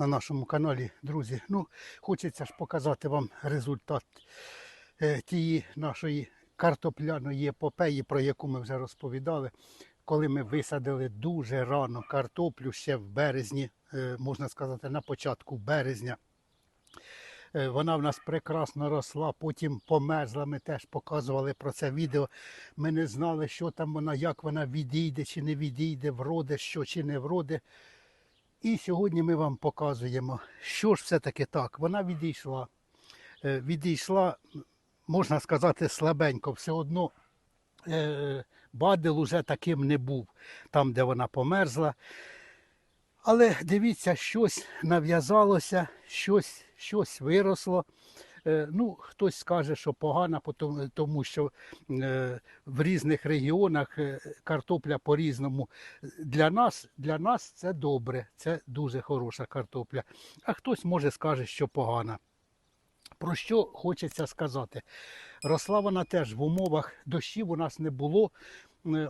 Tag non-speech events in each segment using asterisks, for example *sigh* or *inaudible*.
на нашому каналі, друзі. Ну, хочеться ж показати вам результат е, тієї нашої картопляної епопеї, про яку ми вже розповідали. Коли ми висадили дуже рано картоплю ще в березні, е, можна сказати, на початку березня. Е, Вона в нас прекрасно росла, потім померзла. Ми теж показували про це відео. Ми не знали, що там вона, як вона відійде чи не відійде, вроде що чи не вроде. І сьогодні ми вам показуємо, що ж все-таки так. Вона відійшла. Е, Відійшла, можна сказати, слабенько. Все одно е, бадил уже таким не був, там, де вона померзла. Але дивіться, щось нав'язалося, щось, щось виросло. Е, Ну, хтось скаже, що потом- тому що е, в різних регіонах е, картопля по-різному. Для нас, для нас це добре, це дуже хороша картопля. А хтось може скаже, що погана. Про що хочеться сказати? Росла вона теж в умовах дощів у нас не було,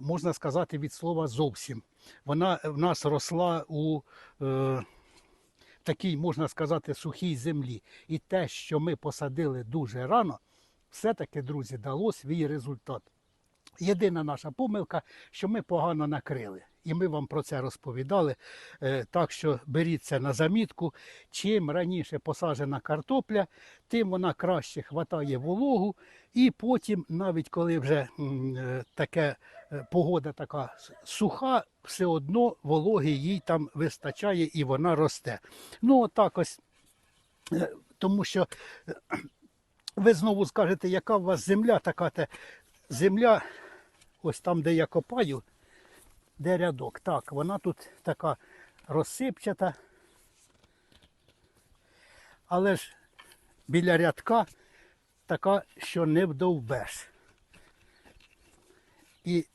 можна сказати, від слова зовсім. Вона в нас росла у е, такій, можна сказати, сухій землі. І те, що ми посадили дуже рано, все-таки, друзі, дало свій результат. Єдина наша помилка, що ми погано накрили. І ми вам про це розповідали. Е, Так що беріть це на замітку. Чим раніше посаджена картопля, тим вона краще хватає вологу. І потім, навіть коли вже е, таке е, погода така суха, все одно вологи їй там вистачає і вона росте. Ну, отак ось. Тому що *clears throat* ви знову скажете, яка у вас земля така те. Земля, ось там, де я копаю, де рядок. Так, вона тут така розсипчата. Але ж біля рядка така, що не вдовбеш. І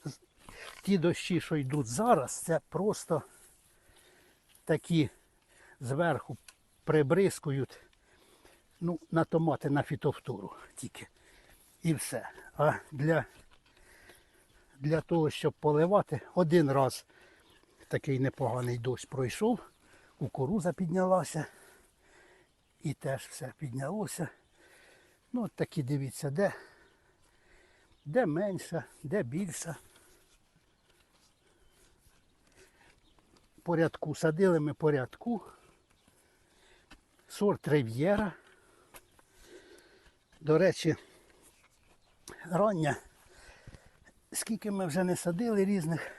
ті дощі, що йдуть зараз, це просто такі зверху прибризкують ну, на томати, на фітофтору тільки. І все. А для, для того, щоб поливати, один раз такий непоганий дощ пройшов, кукуруза піднялася. І теж все піднялося. Ну, от такі дивіться, де, де менша, де більша. Порядку садили ми порядку. Сорт Рив'єра. До речі, рання. Скільки ми вже не садили різних.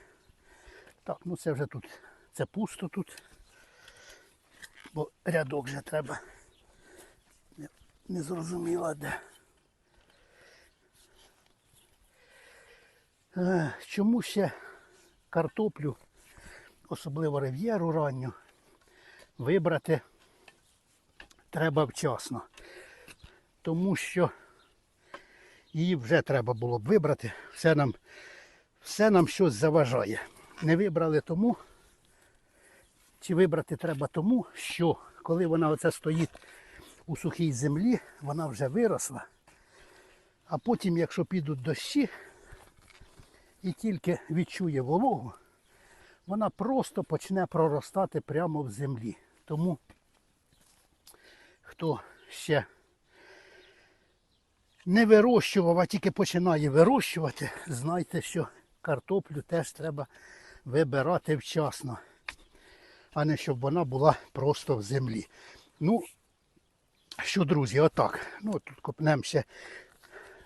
Так, ну це вже тут. Це пусто тут. Бо рядок вже треба. Не, зрозуміло де. Е, Чому ще картоплю, особливо рив'єру ранню, вибрати треба вчасно. Тому що її вже треба було б вибрати. Все нам, все нам щось заважає. Не вибрали тому, чи вибрати треба тому, що коли вона оце стоїть у сухій землі, вона вже виросла. А потім, якщо підуть дощі і тільки відчує вологу, вона просто почне проростати прямо в землі. Тому хто ще не вирощував, а тільки починає вирощувати, знайте, що картоплю теж треба вибирати вчасно, а не щоб вона була просто в землі. Ну, що, друзі, отак. Ну, тут копнемо ще.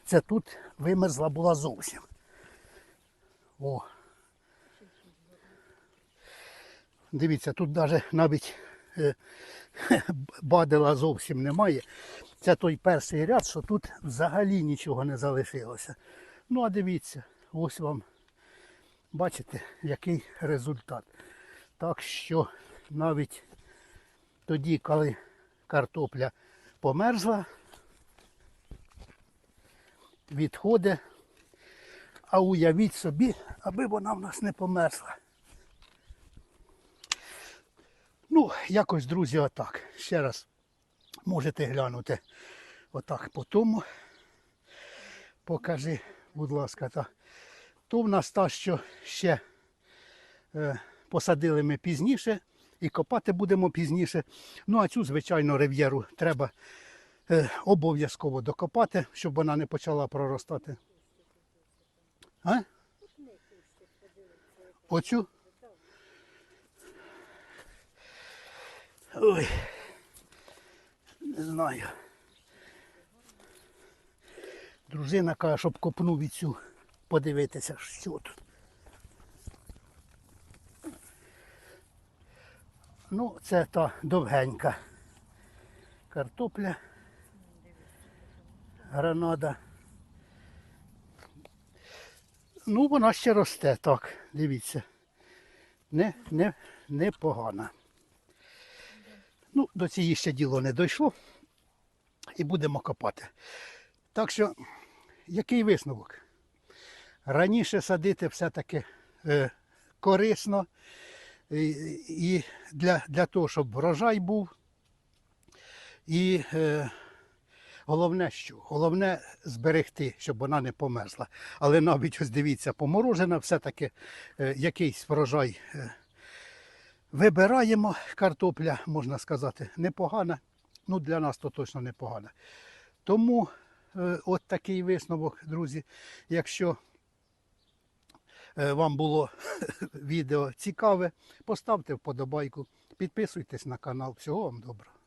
Це тут вимерзла була зовсім. О. Дивіться, тут навіть *laughs* бадила зовсім немає. Це той перший ряд, що тут взагалі нічого не залишилося. Ну, а дивіться, ось вам, бачите, який результат. Так що навіть тоді, коли картопля померзла, відходить, а уявіть собі, аби вона в нас не померзла. Ну, якось, друзі, отак. Ще раз можете глянути отак по тому. Покажи, будь ласка, та. То в нас та, що ще е, посадили ми пізніше, і копати будемо пізніше. Ну а цю, звичайно, рив'єру треба е, обов'язково докопати, щоб вона не почала проростати. А? Оцю? Ой. Не знаю. Дружина каже, щоб копнув і цю подивитися, що тут. Ну, це та довгенька картопля. Гранада. Ну, вона ще росте, так, дивіться. Не, не, непогана. Ну, до цієї ще діло не дійшло. І будемо копати. Так що, який висновок? Раніше садити все-таки е, корисно. І, для, для того, щоб врожай був. І е, головне що? Головне зберегти, щоб вона не померзла. Але навіть ось дивіться, поморожена, все-таки е, якийсь врожай е, вибираємо. Картопля, можна сказати, непогана. Ну, для нас то точно непогана. Тому е, от такий висновок, друзі. Якщо е, вам було *laughs* відео цікаве, поставте вподобайку, підписуйтесь на канал. Всього вам доброго.